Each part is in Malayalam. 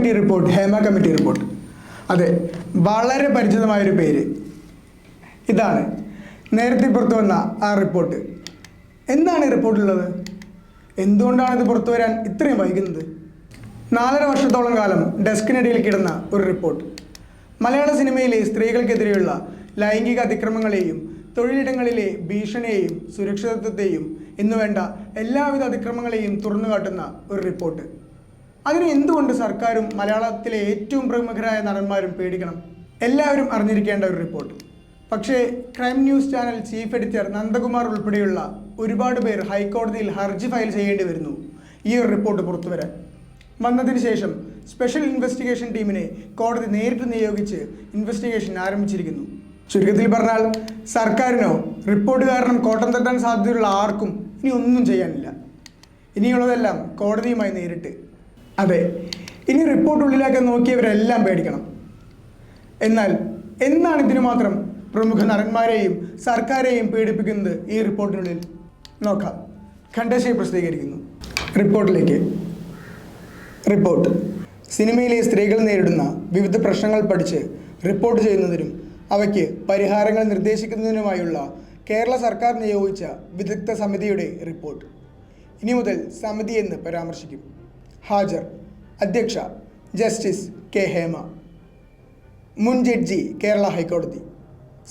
Committee report Hema committee report അതെ വളരെ പരിചിതമായൊരു പേര്. ഇതാണ്. നേരത്തെ പുറത്തു വന്ന ആ റിപ്പോർട്ട് എന്താണ് ഈ റിപ്പോർട്ടിലുള്ളത് എന്തുകൊണ്ടാണ് ഇത് പുറത്തു വരാൻ ഇത്രയും വൈകുന്നത്? നാലര വർഷത്തോളം കാലം ഡെസ്കിനിടയിൽ കിടന്ന ഒരു റിപ്പോർട്ട് മലയാള സിനിമയിലെ സ്ത്രീകൾക്കെതിരെയുള്ള ലൈംഗിക അതിക്രമങ്ങളെയും തൊഴിലിടങ്ങളിലെ ഭീഷണിയെയും സുരക്ഷിതത്വത്തെയും എന്നുവേണ്ട എല്ലാവിധ അതിക്രമങ്ങളെയും തുറന്നുകാട്ടുന്ന ഒരു റിപ്പോർട്ട് അതിന് എന്തുകൊണ്ട് സർക്കാരും മലയാളത്തിലെ ഏറ്റവും പ്രമുഖരായ നടന്മാരും പേടിക്കണം? എല്ലാവരും അറിഞ്ഞിരിക്കേണ്ട ഒരു റിപ്പോർട്ട്. പക്ഷേ crime news channel chief editor Nandakumar ഉൾപ്പെടെയുള്ള ഒരുപാട് പേർ ഹൈക്കോടതിയിൽ ഹർജി ഫയൽ ചെയ്യേണ്ടി വരുന്നു ഈ ഒരു റിപ്പോർട്ട് പുറത്തുവരാൻ. വന്നതിന് ശേഷം സ്പെഷ്യൽ ഇൻവെസ്റ്റിഗേഷൻ ടീമിനെ കോടതി നേരിട്ട് നിയോഗിച്ച് ഇൻവെസ്റ്റിഗേഷൻ ആരംഭിച്ചിരിക്കുന്നു. ചുരുക്കത്തിൽ പറഞ്ഞാൽ സർക്കാരിനോ റിപ്പോർട്ട് കാരണം കോട്ടം തട്ടാൻ സാധ്യതയുള്ള ആർക്കും ഇനി ഒന്നും ചെയ്യാനില്ല. ഇനിയുള്ളതെല്ലാം കോടതിയുമായി നേരിട്ട് അതെ. ഇനി റിപ്പോർട്ട് ഉള്ളിലാക്കാൻ നോക്കിയവരെല്ലാം പേടിക്കണം. എന്നാൽ എന്നാണ് ഇതിനു മാത്രം പ്രമുഖ നടന്മാരെയും സർക്കാരെയും പീഡിപ്പിക്കുന്നത് ഈ റിപ്പോർട്ടിനുള്ളിൽ നോക്കാം. ഖണ്ഡശയെ പ്രസിദ്ധീകരിക്കുന്നു. റിപ്പോർട്ടിലേക്ക് റിപ്പോർട്ട് സിനിമയിലെ സ്ത്രീകൾ നേരിടുന്ന വിവിധ പ്രശ്നങ്ങൾ പഠിച്ച് റിപ്പോർട്ട് ചെയ്യുന്നതിനും അവയ്ക്ക് പരിഹാരങ്ങൾ നിർദ്ദേശിക്കുന്നതിനുമായുള്ള കേരള സർക്കാർ നിയോഗിച്ച വിദഗ്ധ സമിതിയുടെ റിപ്പോർട്ട് ഇനി മുതൽ സമിതി എന്ന് പരാമർശിക്കും. ഹാജർ. അധ്യക്ഷ ജസ്റ്റിസ് കെ. ഹേമ. മുൻ ജഡ്ജി കേരള ഹൈക്കോടതി.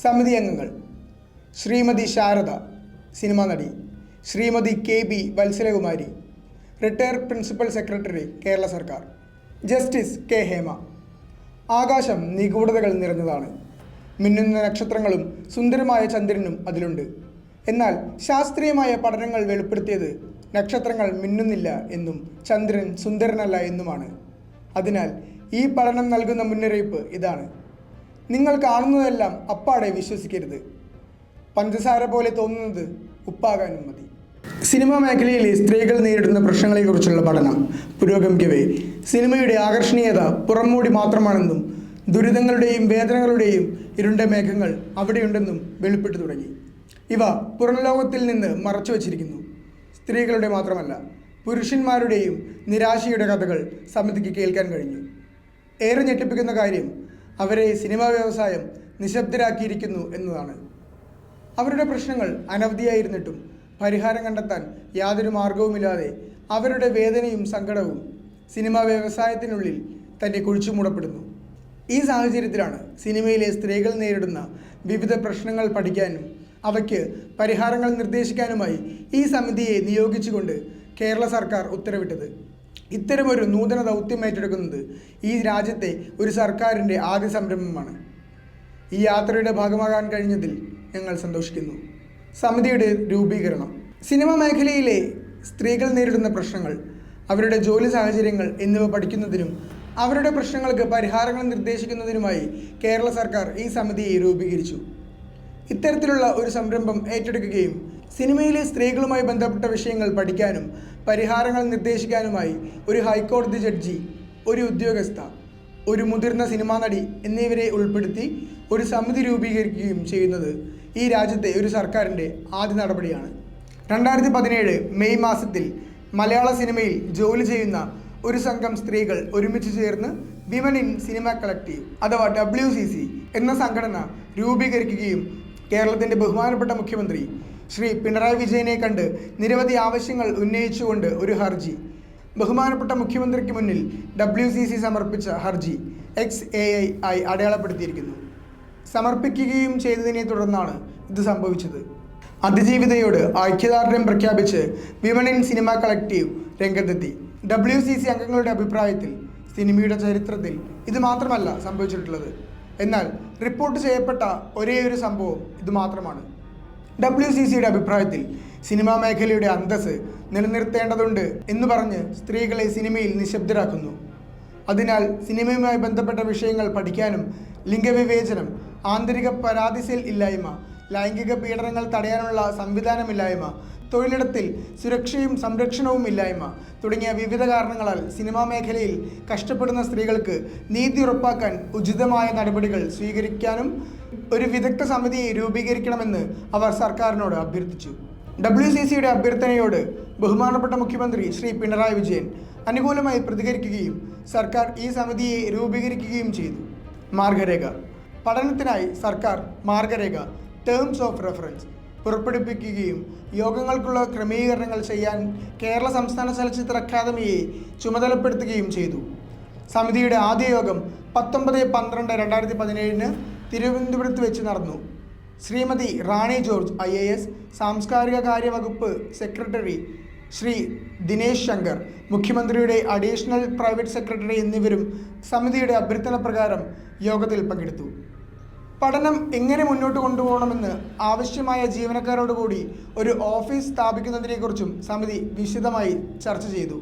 സമിതി അംഗങ്ങൾ ശ്രീമതി ശാരദ സിനിമാ നടി. Shrimati K. B. Vatsalakumari. Retired principal secretary Kerala സർക്കാർ. Justice K. ഹേമ. ആകാശം നിഗൂഢതകൾ നിറഞ്ഞതാണ്. മിന്നുന്ന നക്ഷത്രങ്ങളും സുന്ദരമായ ചന്ദ്രനും അതിലുണ്ട്. എന്നാൽ ശാസ്ത്രീയമായ പഠനങ്ങൾ വെളിപ്പെടുത്തിയത് നക്ഷത്രങ്ങൾ മിന്നുന്നില്ല എന്നും ചന്ദ്രൻ സുന്ദരനല്ല എന്നുമാണ്. അതിനാൽ ഈ പഠനം നൽകുന്ന മുന്നറിയിപ്പ് ഇതാണ്. നിങ്ങൾ കാണുന്നതെല്ലാം അപ്പാടെ വിശ്വസിക്കരുത്. പഞ്ചസാര പോലെ തോന്നുന്നത് ഉപ്പാകാനും മതി. സിനിമാ മേഖലയിലെ സ്ത്രീകൾ നേരിടുന്ന പ്രശ്നങ്ങളെക്കുറിച്ചുള്ള പഠനം പുരോഗമിക്കവേ. സിനിമയുടെ ആകർഷണീയത പുറംമൂടി മാത്രമാണെന്നും ദുരിതങ്ങളുടെയും വേദനകളുടെയും ഇരുണ്ട മേഘങ്ങൾ അവിടെയുണ്ടെന്നും വെളിപ്പെട്ടു തുടങ്ങി. ഇവ പുറംലോകത്തിൽ നിന്ന് മറച്ചു വച്ചിരിക്കുന്നു സ്ത്രീകളുടെ മാത്രമല്ല പുരുഷന്മാരുടെയും നിരാശയുടെ കഥകൾ സമിതിക്ക് കേൾക്കാൻ കഴിഞ്ഞു. ഏറെ ഞെട്ടിപ്പിക്കുന്ന കാര്യം അവരെ സിനിമാ വ്യവസായം നിശബ്ദരാക്കിയിരിക്കുന്നു എന്നതാണ്. അവരുടെ പ്രശ്നങ്ങൾ അനവധിയായിരുന്നിട്ടും പരിഹാരം കണ്ടെത്താൻ യാതൊരു മാർഗവുമില്ലാതെ അവരുടെ വേദനയും സങ്കടവും സിനിമാ വ്യവസായത്തിനുള്ളിൽ തന്നെ കുഴിച്ചു മൂടപ്പെടുന്നു. ഈ സാഹചര്യത്തിലാണ് സിനിമയിലെ സ്ത്രീകൾ നേരിടുന്ന വിവിധ പ്രശ്നങ്ങൾ പഠിക്കാനും അവയ്ക്ക് പരിഹാരങ്ങൾ നിർദ്ദേശിക്കാനുമായി ഈ സമിതിയെ നിയോഗിച്ചുകൊണ്ട് കേരള സർക്കാർ ഉത്തരവിട്ടത്. ഇത്തരമൊരു നൂതന ദൗത്യം ഏറ്റെടുക്കുന്നത് ഈ രാജ്യത്തെ ഒരു സർക്കാരിന്റെ ആദ്യ സംരംഭമാണ്. ഈ യാത്രയുടെ ഭാഗമാകാൻ കഴിഞ്ഞതിൽ ഞങ്ങൾ സന്തോഷിക്കുന്നു. സമിതിയുടെ രൂപീകരണം. സിനിമ മേഖലയിലെ സ്ത്രീകൾ നേരിടുന്ന പ്രശ്നങ്ങൾ അവരുടെ ജോലി സാഹചര്യങ്ങൾ എന്നിവ പഠിക്കുന്നതിനും അവരുടെ പ്രശ്നങ്ങൾക്ക് പരിഹാരങ്ങൾ നിർദ്ദേശിക്കുന്നതിനുമായി കേരള സർക്കാർ ഈ സമിതിയെ രൂപീകരിച്ചു. ഇത്തരത്തിലുള്ള ഒരു സംരംഭം ഏറ്റെടുക്കുകയും സിനിമയിലെ സ്ത്രീകളുമായി ബന്ധപ്പെട്ട വിഷയങ്ങൾ പഠിക്കാനും പരിഹാരങ്ങൾ നിർദ്ദേശിക്കാനുമായി ഒരു ഹൈക്കോടതി ജഡ്ജി ഒരു ഉദ്യോഗസ്ഥ ഒരു മുതിർന്ന സിനിമാ നടി എന്നിവരെ ഉൾപ്പെടുത്തി ഒരു സമിതി രൂപീകരിക്കുകയും ചെയ്യുന്നത് ഈ രാജ്യത്തെ ഒരു സർക്കാരിന്റെ ആദ്യ നടപടിയാണ്. രണ്ടായിരത്തി പതിനേഴ് മെയ് മാസത്തിൽ മലയാള സിനിമയിൽ ജോലി ചെയ്യുന്ന ഒരു സംഘം സ്ത്രീകൾ ഒരുമിച്ച് ചേർന്ന് വിമൻ ഇൻ സിനിമ കളക്റ്റീവ് അഥവാ ഡബ്ല്യു എന്ന സംഘടന രൂപീകരിക്കുകയും കേരളത്തിന്റെ ബഹുമാനപ്പെട്ട മുഖ്യമന്ത്രി ശ്രീ പിണറായി വിജയനെ കണ്ട് നിരവധി ആവശ്യങ്ങൾ ഉന്നയിച്ചുകൊണ്ട് ഒരു ഹർജി. ബഹുമാനപ്പെട്ട മുഖ്യമന്ത്രിക്ക് മുന്നിൽ ഡബ്ല്യു സി സി സമർപ്പിച്ച ഹർജി എക്സ് എ ഐ ആയി അടയാളപ്പെടുത്തിയിരിക്കുന്നു. സമർപ്പിക്കുകയും ചെയ്തതിനെ തുടർന്നാണ് ഇത് സംഭവിച്ചത്. അതിജീവിതയോട് ഐക്യദാർഢ്യം പ്രഖ്യാപിച്ച് വിമൺ ഇൻ സിനിമ കളക്റ്റീവ് രംഗത്തെത്തി. ഡബ്ല്യു സി സി അംഗങ്ങളുടെ അഭിപ്രായത്തിൽ സിനിമയുടെ ചരിത്രത്തിൽ ഇത് മാത്രമല്ല സംഭവിച്ചിട്ടുള്ളത്. എന്നാൽ റിപ്പോർട്ട് ചെയ്യപ്പെട്ട ഒരേ ഒരു സംഭവം ഇത് മാത്രമാണ്. ഡബ്ല്യു സി സിയുടെ അഭിപ്രായത്തിൽ സിനിമാ മേഖലയുടെ അന്തസ് നിലനിർത്തേണ്ടതുണ്ട് എന്ന് പറഞ്ഞ് സ്ത്രീകളെ സിനിമയിൽ നിശബ്ദരാക്കുന്നു. അതിനാൽ സിനിമയുമായി ബന്ധപ്പെട്ട വിഷയങ്ങൾ പഠിക്കാനും ലിംഗവിവേചനം ആന്തരിക പരാതിസേൽ ഇല്ലായ്മ ലൈംഗിക പീഡനങ്ങൾ തടയാനുള്ള സംവിധാനമില്ലായ്മ തൊഴിലിടത്തിൽ സുരക്ഷയും സംരക്ഷണവും ഇല്ലായ്മ തുടങ്ങിയ വിവിധ കാരണങ്ങളാൽ സിനിമാ മേഖലയിൽ കഷ്ടപ്പെടുന്ന സ്ത്രീകൾക്ക് നീതി ഉറപ്പാക്കാൻ ഉചിതമായ നടപടികൾ സ്വീകരിക്കാനും ഒരു വിദഗ്ധ സമിതിയെ രൂപീകരിക്കണമെന്ന് അവർ സർക്കാരിനോട് അഭ്യർത്ഥിച്ചു. ഡബ്ല്യു സി സിയുടെ അഭ്യർത്ഥനയോട് ബഹുമാനപ്പെട്ട മുഖ്യമന്ത്രി ശ്രീ പിണറായി വിജയൻ അനുകൂലമായി പ്രതികരിക്കുകയും സർക്കാർ ഈ സമിതിയെ രൂപീകരിക്കുകയും ചെയ്തു. മാർഗരേഖ. പഠനത്തിനായി സർക്കാർ മാർഗരേഖ. ടേംസ് ഓഫ് റെഫറൻസ് പുറപ്പെടുവിക്കുകയും യോഗങ്ങൾക്കുള്ള ക്രമീകരണങ്ങൾ ചെയ്യാൻ കേരള സംസ്ഥാന ചലച്ചിത്ര അക്കാദമിയെ ചുമതലപ്പെടുത്തുകയും ചെയ്തു. സമിതിയുടെ ആദ്യ യോഗം പത്തൊമ്പത് പന്ത്രണ്ട് രണ്ടായിരത്തി പതിനേഴിന് തിരുവനന്തപുരത്ത് വെച്ച് നടന്നു. Shrimati Rani George I A S സാംസ്കാരിക കാര്യവകുപ്പ് സെക്രട്ടറി ശ്രീ ദിനേശ് ശങ്കർ മുഖ്യമന്ത്രിയുടെ അഡീഷണൽ പ്രൈവറ്റ് സെക്രട്ടറി എന്നിവരും സമിതിയുടെ അഭ്യർത്ഥന പ്രകാരം യോഗത്തിൽ പങ്കെടുത്തു. പഠനം എങ്ങനെ മുന്നോട്ട് കൊണ്ടുപോകണമെന്ന് ആവശ്യമായ ജീവനക്കാരോട് കൂടി ഒരു ഓഫീസ് സ്ഥാപിക്കുന്നതിനെക്കുറിച്ചും സമിതി വിശദമായി ചർച്ച ചെയ്തു.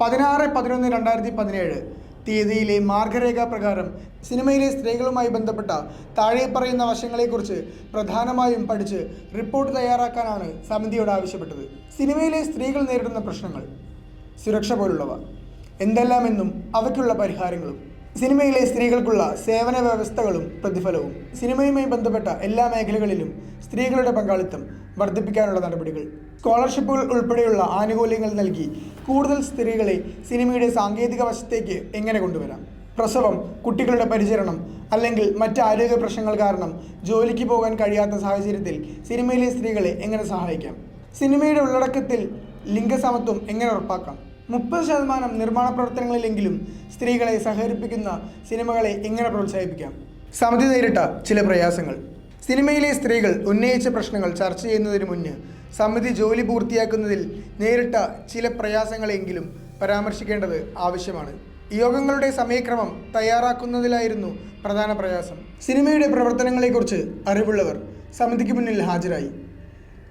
പതിനാറ് പതിനൊന്ന് രണ്ടായിരത്തി പതിനേഴ് തീയതിയിലെ മാർഗരേഖ പ്രകാരം സിനിമയിലെ സ്ത്രീകളുമായി ബന്ധപ്പെട്ട താഴെ പറയുന്ന വശങ്ങളെക്കുറിച്ച് പ്രധാനമായും പഠിച്ച് റിപ്പോർട്ട് തയ്യാറാക്കാനാണ് സമിതിയോട് ആവശ്യപ്പെട്ടത്. സിനിമയിലെ സ്ത്രീകൾ നേരിടുന്ന പ്രശ്നങ്ങൾ സുരക്ഷ പോലുള്ളവ എന്തെല്ലാമെന്നും അവയ്ക്കുള്ള പരിഹാരങ്ങളും സിനിമയിലെ സ്ത്രീകൾക്കുള്ള സേവന വ്യവസ്ഥകളും പ്രതിഫലവും. സിനിമയുമായി ബന്ധപ്പെട്ട എല്ലാ മേഖലകളിലും സ്ത്രീകളുടെ പങ്കാളിത്തം വർദ്ധിപ്പിക്കാനുള്ള നടപടികൾ. സ്കോളർഷിപ്പുകൾ ഉൾപ്പെടെയുള്ള ആനുകൂല്യങ്ങൾ നൽകി കൂടുതൽ സ്ത്രീകളെ സിനിമയുടെ സാങ്കേതിക വശത്തേക്ക് എങ്ങനെ കൊണ്ടുവരാം? പ്രസവം കുട്ടികളുടെ പരിചരണം അല്ലെങ്കിൽ മറ്റ് ആരോഗ്യ പ്രശ്നങ്ങൾ കാരണം ജോലിക്ക് പോകാൻ കഴിയാത്ത സാഹചര്യത്തിൽ സിനിമയിലെ സ്ത്രീകളെ എങ്ങനെ സഹായിക്കാം? സിനിമയുടെ ഉള്ളടക്കത്തിൽ ലിംഗസമത്വം എങ്ങനെ ഉറപ്പാക്കാം? മുപ്പത് ശതമാനം നിർമ്മാണ പ്രവർത്തനങ്ങളിലെങ്കിലും സ്ത്രീകളെ സഹകരിപ്പിക്കുന്ന സിനിമകളെ എങ്ങനെ പ്രോത്സാഹിപ്പിക്കാം? സമിതി നേരിട്ട ചില പ്രയാസങ്ങൾ. സിനിമയിലെ സ്ത്രീകൾ ഉന്നയിച്ച പ്രശ്നങ്ങൾ ചർച്ച ചെയ്യുന്നതിന് മുന്ന് സമിതി ജോലി പൂർത്തിയാക്കുന്നതിൽ നേരിട്ട ചില പ്രയാസങ്ങളെങ്കിലും പരാമർശിക്കേണ്ടത് ആവശ്യമാണ്. യോഗങ്ങളുടെ സമയക്രമം തയ്യാറാക്കുന്നതിലായിരുന്നു പ്രധാന പ്രയാസം. സിനിമയുടെ പ്രവർത്തനങ്ങളെക്കുറിച്ച് അറിവുള്ളവർ സമിതിക്ക് മുന്നിൽ ഹാജരായി.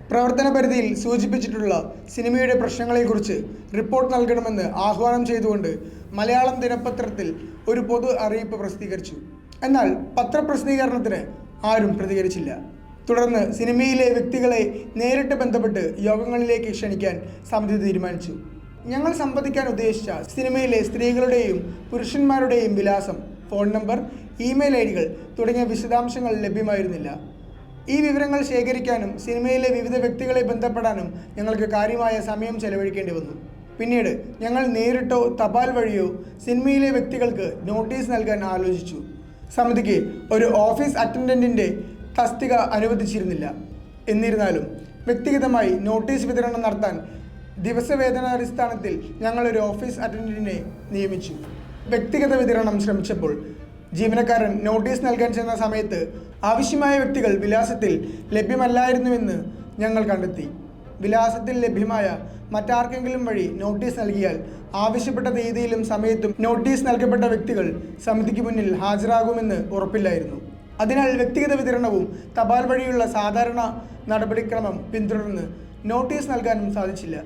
പ്രവർത്തന പരിധിയിൽ സൂചിപ്പിച്ചിട്ടുള്ള സിനിമയുടെ പ്രശ്നങ്ങളെക്കുറിച്ച് റിപ്പോർട്ട് നൽകണമെന്ന് ആഹ്വാനം ചെയ്തുകൊണ്ട് മലയാളം ദിനപത്രത്തിൽ ഒരു പൊതു അറിയിപ്പ് പ്രസിദ്ധീകരിച്ചു. എന്നാൽ പത്രപ്രസിദ്ധീകരണത്തിന് ആരും പ്രതികരിച്ചില്ല. തുടർന്ന് സിനിമയിലെ വ്യക്തികളെ നേരിട്ട് ബന്ധപ്പെട്ട് യോഗങ്ങളിലേക്ക് ക്ഷണിക്കാൻ സമിതി തീരുമാനിച്ചു. ഞങ്ങൾ സംവദിക്കാൻ ഉദ്ദേശിച്ച സിനിമയിലെ സ്ത്രീകളുടെയും പുരുഷന്മാരുടെയും വിലാസം ഫോൺ നമ്പർ ഇമെയിൽ ഐ ഡികൾ തുടങ്ങിയ വിശദാംശങ്ങൾ ലഭ്യമായിരുന്നില്ല. ഈ വിവരങ്ങൾ ശേഖരിക്കാനും സിനിമയിലെ വിവിധ വ്യക്തികളെ ബന്ധപ്പെടാനും ഞങ്ങൾക്ക് കാര്യമായ സമയം ചെലവഴിക്കേണ്ടി വന്നു. പിന്നീട് ഞങ്ങൾ നേരിട്ടോ തപാൽ വഴിയോ സിനിമയിലെ വ്യക്തികൾക്ക് നോട്ടീസ് നൽകാൻ ആലോചിച്ചു. സമിതിക്ക് ഒരു ഓഫീസ് അറ്റൻഡന്റിന്റെ തസ്തിക അനുവദിച്ചിരുന്നില്ല. എന്നിരുന്നാലും വ്യക്തിഗതമായി നോട്ടീസ് വിതരണം നടത്താൻ ദിവസവേതനാടിസ്ഥാനത്തിൽ ഞങ്ങളൊരു ഓഫീസ് അറ്റൻഡന്റിനെ നിയമിച്ചു. വ്യക്തിഗത വിതരണം ശ്രമിച്ചപ്പോൾ ജീവനക്കാരൻ നോട്ടീസ് നൽകാൻ ചെന്ന സമയത്ത് ആവശ്യമായ വ്യക്തികൾ വിലാസത്തിൽ ലഭ്യമല്ലായിരുന്നുവെന്ന് ഞങ്ങൾ കണ്ടെത്തി. വിലാസത്തിൽ ലഭ്യമായ മറ്റാർക്കെങ്കിലും വഴി നോട്ടീസ് നൽകിയാൽ ആവശ്യപ്പെട്ട തീയതിയിലും സമയത്തും നോട്ടീസ് നൽകപ്പെട്ട വ്യക്തികൾ സമിതിക്ക് മുന്നിൽ ഹാജരാകുമെന്ന് ഉറപ്പില്ലായിരുന്നു. അതിനാൽ വ്യക്തിഗത വിതരണവും തപാൽ വഴിയുള്ള സാധാരണ നടപടിക്രമം പിന്തുടർന്ന് നോട്ടീസ് നൽകാനും സാധിച്ചില്ല.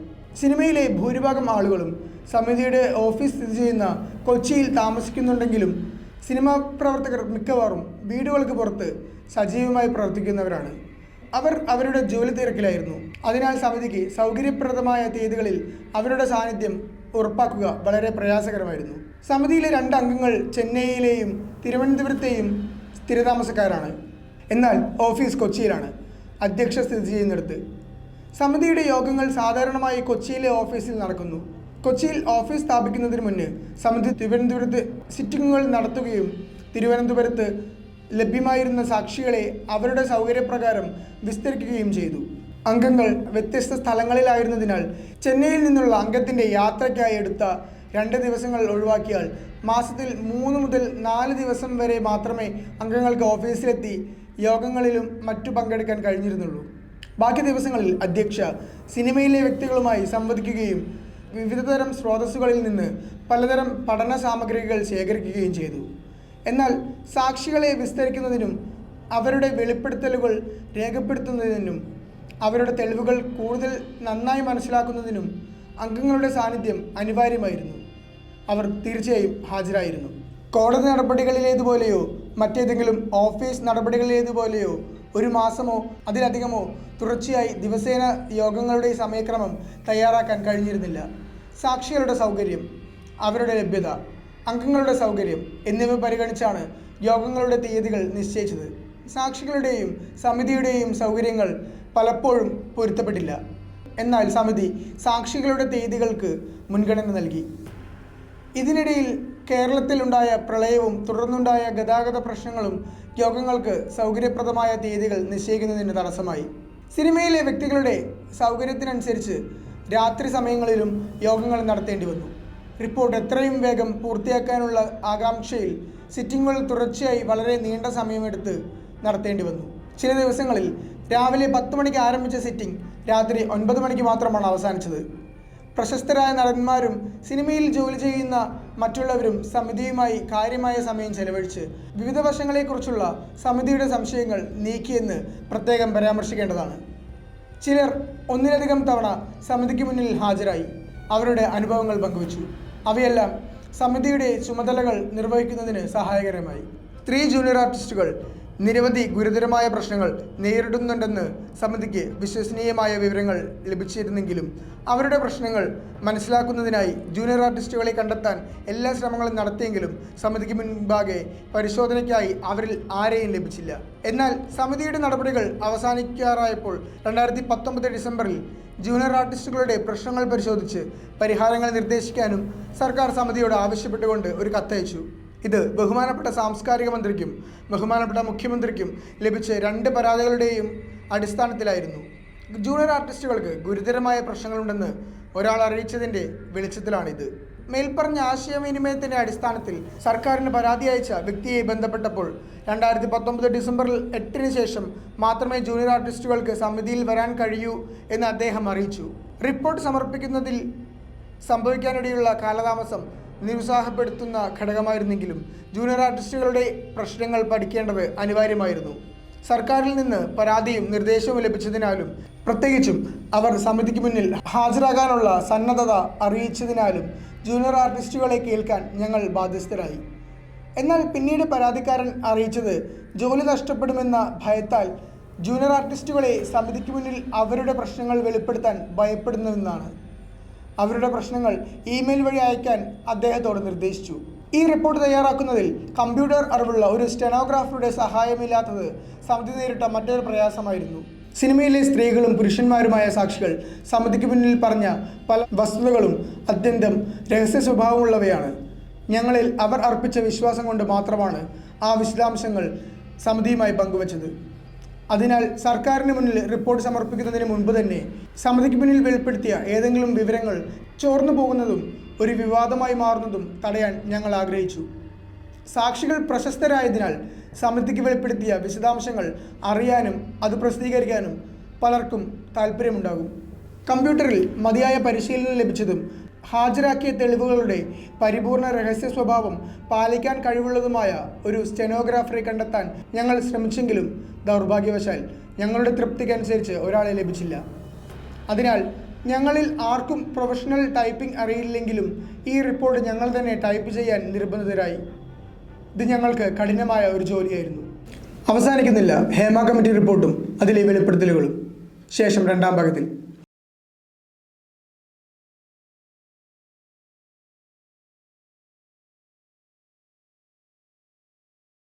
സിനിമയിലെ ഭൂരിഭാഗം ആളുകളും സമിതിയുടെ ഓഫീസ് സ്ഥിതി ചെയ്യുന്ന കൊച്ചിയിൽ താമസിക്കുന്നുണ്ടെങ്കിലും സിനിമാ പ്രവർത്തകർ മിക്കവാറും വീടുകൾക്ക് പുറത്ത് സജീവമായി പ്രവർത്തിക്കുന്നവരാണ്. അവർ അവരുടെ ജോലി തിരക്കിലായിരുന്നു. അതിനാൽ സമിതിക്ക് സൗകര്യപ്രദമായ തീയതികളിൽ അവരുടെ സാന്നിധ്യം ഉറപ്പാക്കുക വളരെ പ്രയാസകരമായിരുന്നു. സമിതിയിലെ രണ്ട് അംഗങ്ങൾ ചെന്നൈയിലെയും തിരുവനന്തപുരത്തെയും സ്ഥിരതാമസക്കാരാണ്. എന്നാൽ ഓഫീസ് കൊച്ചിയിലാണ് അധ്യക്ഷ സ്ഥിതി ചെയ്യുന്നിടത്ത്. സമിതിയുടെ യോഗങ്ങൾ സാധാരണമായി കൊച്ചിയിലെ ഓഫീസിൽ നടക്കുന്നു. കൊച്ചിയിൽ ഓഫീസ് സ്ഥാപിക്കുന്നതിന് മുന്നേ സമിതി തിരുവനന്തപുരത്ത് സിറ്റിംഗുകൾ നടത്തുകയും തിരുവനന്തപുരത്ത് ലഭ്യമായിരുന്ന സാക്ഷികളെ അവരുടെ സൗകര്യപ്രകാരം വിസ്തരിക്കുകയും ചെയ്തു. അംഗങ്ങൾ വ്യത്യസ്ത സ്ഥലങ്ങളിലായിരുന്നതിനാൽ ചെന്നൈയിൽ നിന്നുള്ള അംഗത്തിന്റെ യാത്രയ്ക്കായി എടുത്ത രണ്ട് ദിവസങ്ങൾ ഒഴിവാക്കിയാൽ മാസത്തിൽ മൂന്ന് മുതൽ നാല് ദിവസം വരെ മാത്രമേ അംഗങ്ങൾക്ക് ഓഫീസിലെത്തി യോഗങ്ങളിലും മറ്റു പങ്കെടുക്കാൻ കഴിഞ്ഞിരുന്നുള്ളൂ. ബാക്കി ദിവസങ്ങളിൽ അധ്യക്ഷ സിനിമയിലെ വ്യക്തികളുമായി സംവദിക്കുകയും വിവിധതരം സ്രോതസ്സുകളിൽ നിന്ന് പലതരം പഠന സാമഗ്രികൾ ശേഖരിക്കുകയും ചെയ്തു. എന്നാൽ സാക്ഷികളെ വിസ്തരിക്കുന്നതിനും അവരുടെ വെളിപ്പെടുത്തലുകൾ രേഖപ്പെടുത്തുന്നതിനും അവരുടെ തെളിവുകൾ കൂടുതൽ നന്നായി മനസ്സിലാക്കുന്നതിനും അംഗങ്ങളുടെ സാന്നിധ്യം അനിവാര്യമായിരുന്നു. അവർ തീർച്ചയായും ഹാജരായിരുന്നു. കോടതി നടപടികളിലേതുപോലെയോ മറ്റേതെങ്കിലും ഓഫീസ് നടപടികളിലേതുപോലെയോ ഒരു മാസമോ അതിലധികമോ തുടർച്ചയായി ദിവസേന യോഗങ്ങളുടെ സമയക്രമം തയ്യാറാക്കാൻ കഴിഞ്ഞിരുന്നില്ല. സാക്ഷികളുടെ സൗകര്യം അവരുടെ ലഭ്യത അംഗങ്ങളുടെ സൗകര്യം എന്നിവ പരിഗണിച്ചാണ് യോഗങ്ങളുടെ തീയതികൾ നിശ്ചയിച്ചത്. സാക്ഷികളുടെയും സമിതിയുടെയും സൗകര്യങ്ങൾ പലപ്പോഴും പൊരുത്തപ്പെട്ടില്ല. എന്നാൽ സമിതി സാക്ഷികളുടെ തീയതികൾക്ക് മുൻഗണന നൽകി. ഇതിനിടയിൽ കേരളത്തിലുണ്ടായ പ്രളയവും തുടർന്നുണ്ടായ ഗതാഗത പ്രശ്നങ്ങളും യോഗങ്ങൾക്ക് സൗകര്യപ്രദമായ തീയതികൾ നിശ്ചയിക്കുന്നതിന് തടസ്സമായി. സിനിമയിലെ വ്യക്തികളുടെ സൗകര്യത്തിനനുസരിച്ച് രാത്രി സമയങ്ങളിലും യോഗങ്ങൾ നടത്തേണ്ടി വന്നു. റിപ്പോർട്ട് എത്രയും വേഗം പൂർത്തിയാക്കാനുള്ള ആകാംക്ഷയിൽ സിറ്റിംഗുകൾ തുടർച്ചയായി വളരെ നീണ്ട സമയമെടുത്ത് നടത്തേണ്ടി വന്നു. ചില ദിവസങ്ങളിൽ രാവിലെ പത്ത് മണിക്ക് ആരംഭിച്ച സിറ്റിംഗ് രാത്രി ഒൻപത് മണിക്ക് മാത്രമാണ് അവസാനിച്ചത്. പ്രശസ്തരായ നടന്മാരും സിനിമയിൽ ജോലി ചെയ്യുന്ന മറ്റുള്ളവരും സമിതിയുമായി കാര്യമായ സമയം ചെലവഴിച്ച് വിവിധ വശങ്ങളെക്കുറിച്ചുള്ള സമിതിയുടെ സംശയങ്ങൾ നീക്കിയെന്ന് പ്രത്യേകം പരാമർശിക്കേണ്ടതാണ്. ചിലർ ഒന്നിലധികം തവണ സമിതിക്ക് മുന്നിൽ ഹാജരായി അവരുടെ അനുഭവങ്ങൾ പങ്കുവച്ചു. അവയെല്ലാം സമിതിയുടെ ചുമതലകൾ നിർവഹിക്കുന്നതിന് സഹായകരമായി. സ്ത്രീ ജൂനിയർ ആർട്ടിസ്റ്റുകൾ നിരവധി ഗുരുതരമായ പ്രശ്നങ്ങൾ നേരിടുന്നുണ്ടെന്ന് സമിതിക്ക് വിശ്വസനീയമായ വിവരങ്ങൾ ലഭിച്ചിരുന്നെങ്കിലും അവരുടെ പ്രശ്നങ്ങൾ മനസ്സിലാക്കുന്നതിനായി ജൂനിയർ ആർട്ടിസ്റ്റുകളെ കണ്ടെത്താൻ എല്ലാ ശ്രമങ്ങളും നടത്തിയെങ്കിലും സമിതിക്ക് മുൻപാകെ പരിശോധനയ്ക്കായി അവരിൽ ആരെയും ലഭിച്ചില്ല. എന്നാൽ സമിതിയുടെ നടപടികൾ അവസാനിക്കാറായപ്പോൾ രണ്ടായിരത്തി പത്തൊമ്പത് ഡിസംബറിൽ ജൂനിയർ ആർട്ടിസ്റ്റുകളുടെ പ്രശ്നങ്ങൾ പരിശോധിച്ച് പരിഹാരങ്ങൾ നിർദ്ദേശിക്കാനും സർക്കാർ സമിതിയോട് ആവശ്യപ്പെട്ടുകൊണ്ട് ഒരു കത്തയച്ചു. ഇത് ബഹുമാനപ്പെട്ട സാംസ്കാരിക മന്ത്രിക്കും ബഹുമാനപ്പെട്ട മുഖ്യമന്ത്രിക്കും ലഭിച്ച രണ്ട് പരാതികളുടെയും അടിസ്ഥാനത്തിലായിരുന്നു. ജൂനിയർ ആർട്ടിസ്റ്റുകൾക്ക് ഗുരുതരമായ പ്രശ്നങ്ങളുണ്ടെന്ന് ഒരാൾ അറിയിച്ചതിന്റെ വെളിച്ചത്തിലാണിത്. മേൽപ്പറഞ്ഞ ആശയവിനിമയത്തിന്റെ അടിസ്ഥാനത്തിൽ സർക്കാരിന് പരാതി അയച്ച വ്യക്തിയെ ബന്ധപ്പെട്ടപ്പോൾ രണ്ടായിരത്തി പത്തൊമ്പത് ഡിസംബറിൽ എട്ടിന് ശേഷം മാത്രമേ ജൂനിയർ ആർട്ടിസ്റ്റുകൾക്ക് സമിതിയിൽ വരാൻ കഴിയൂ എന്ന് അദ്ദേഹം അറിയിച്ചു. റിപ്പോർട്ട് സമർപ്പിക്കുന്നതിൽ സംഭവിക്കാനിടയുള്ള കാലതാമസം നിരുത്സാഹപ്പെടുത്തുന്ന ഘടകമായിരുന്നെങ്കിലും ജൂനിയർ ആർട്ടിസ്റ്റുകളുടെ പ്രശ്നങ്ങൾ പഠിക്കേണ്ടത് അനിവാര്യമായിരുന്നു. സർക്കാരിൽ നിന്ന് പരാതിയും നിർദ്ദേശവും ലഭിച്ചതിനാലും പ്രത്യേകിച്ചും അവർ സമിതിക്ക് മുന്നിൽ ഹാജരാകാനുള്ള സന്നദ്ധത അറിയിച്ചതിനാലും ജൂനിയർ ആർട്ടിസ്റ്റുകളെ കേൾക്കാൻ ഞങ്ങൾ ബാധ്യസ്ഥരായി. എന്നാൽ പിന്നീട് പരാതിക്കാരൻ അറിയിച്ചത് ജോലി നഷ്ടപ്പെടുമെന്ന ഭയത്താൽ ജൂനിയർ ആർട്ടിസ്റ്റുകളെ സമിതിക്ക് മുന്നിൽ അവരുടെ പ്രശ്നങ്ങൾ വെളിപ്പെടുത്താൻ ഭയപ്പെടുന്നുവെന്നാണ്. അവരുടെ പ്രശ്നങ്ങൾ ഇമെയിൽ വഴി അയക്കാൻ അദ്ദേഹത്തോട് നിർദ്ദേശിച്ചു. ഈ റിപ്പോർട്ട് തയ്യാറാക്കുന്നതിൽ കമ്പ്യൂട്ടർ അറിവുള്ള ഒരു സ്റ്റെനോഗ്രാഫറുടെ സഹായമില്ലാത്തത് സമിതി നേരിട്ട മറ്റൊരു പ്രയാസമായിരുന്നു. സിനിമയിലെ സ്ത്രീകളും പുരുഷന്മാരുമായ സാക്ഷികൾ സമിതിക്ക് മുന്നിൽ പറഞ്ഞ പല വസ്തുതകളും അത്യന്തം രഹസ്യ സ്വഭാവമുള്ളവയാണ്. ഞങ്ങളിൽ അവർ അർപ്പിച്ച വിശ്വാസം കൊണ്ട് മാത്രമാണ് ആ വിശദാംശങ്ങൾ സമിതിയുമായി പങ്കുവച്ചത്. അതിനാൽ സർക്കാരിന് മുന്നിൽ റിപ്പോർട്ട് സമർപ്പിക്കുന്നതിന് മുൻപ് തന്നെ സമിതിക്ക് മുന്നിൽ വെളിപ്പെടുത്തിയ ഏതെങ്കിലും വിവരങ്ങൾ ചോർന്നു പോകുന്നതും ഒരു വിവാദമായി മാറുന്നതും തടയാൻ ഞങ്ങൾ ആഗ്രഹിച്ചു. സാക്ഷികൾ പ്രശസ്തരായതിനാൽ സമിതിക്ക് വെളിപ്പെടുത്തിയ വിശദാംശങ്ങൾ അറിയാനും അത് പ്രസിദ്ധീകരിക്കാനും പലർക്കും താല്പര്യമുണ്ടാകും കമ്പ്യൂട്ടറിൽ മതിയായ പരിശീലനം ലഭിച്ചതും ഹാജരാക്കിയ തെളിവുകളുടെ പരിപൂർണ രഹസ്യ സ്വഭാവം പാലിക്കാൻ കഴിവുള്ളതുമായ ഒരു സ്റ്റെനോഗ്രാഫറെ കണ്ടെത്താൻ ഞങ്ങൾ ശ്രമിച്ചെങ്കിലും ദൗർഭാഗ്യവശാൽ ഞങ്ങളുടെ തൃപ്തിക്കനുസരിച്ച് ഒരാളെ ലഭിച്ചില്ല. അതിനാൽ ഞങ്ങളിൽ ആർക്കും പ്രൊഫഷണൽ ടൈപ്പിംഗ് അറിയില്ലെങ്കിലും ഈ റിപ്പോർട്ട് ഞങ്ങൾ തന്നെ ടൈപ്പ് ചെയ്യാൻ നിർബന്ധിതരായി. ഇത് ഞങ്ങൾക്ക് കഠിനമായ ഒരു ജോലിയായിരുന്നു. അവസാനിക്കുന്നില്ല ഹേമ കമ്മിറ്റി റിപ്പോർട്ടും അതിലെ വെളിപ്പെടുത്തലുകളും. ശേഷം രണ്ടാം ഭാഗത്തിൽ.